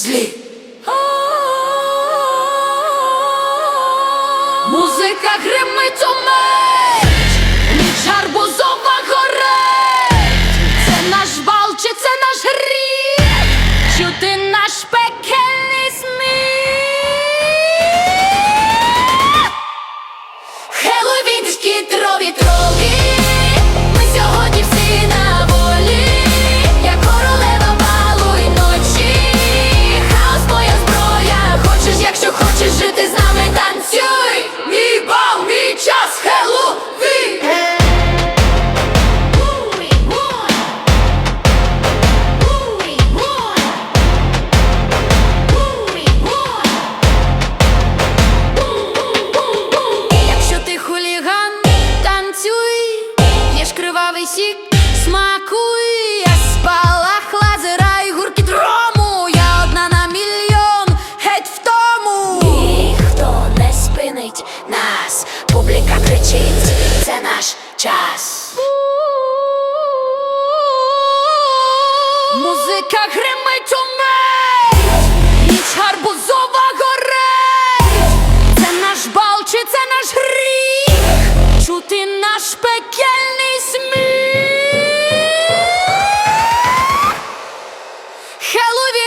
злі. Музика гримить у меч, ніч гарбузова горить. Це наш бал, чи це наш гріх, чути наш пекельний сміх. Хеловінські трові троги. Ми сьогодні. Сік, смакуй, я спалах лазера і гурки дрому. Я одна на мільйон, геть в тому. Ніхто не спинить нас, публіка кричить, це наш час. Музика гримить у мить, ніч гарбузова горить. Це наш бал чи це наш гріх? Чути наш пекельний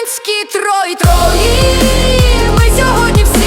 Радянські троє, трої. Ми сьогодні всі.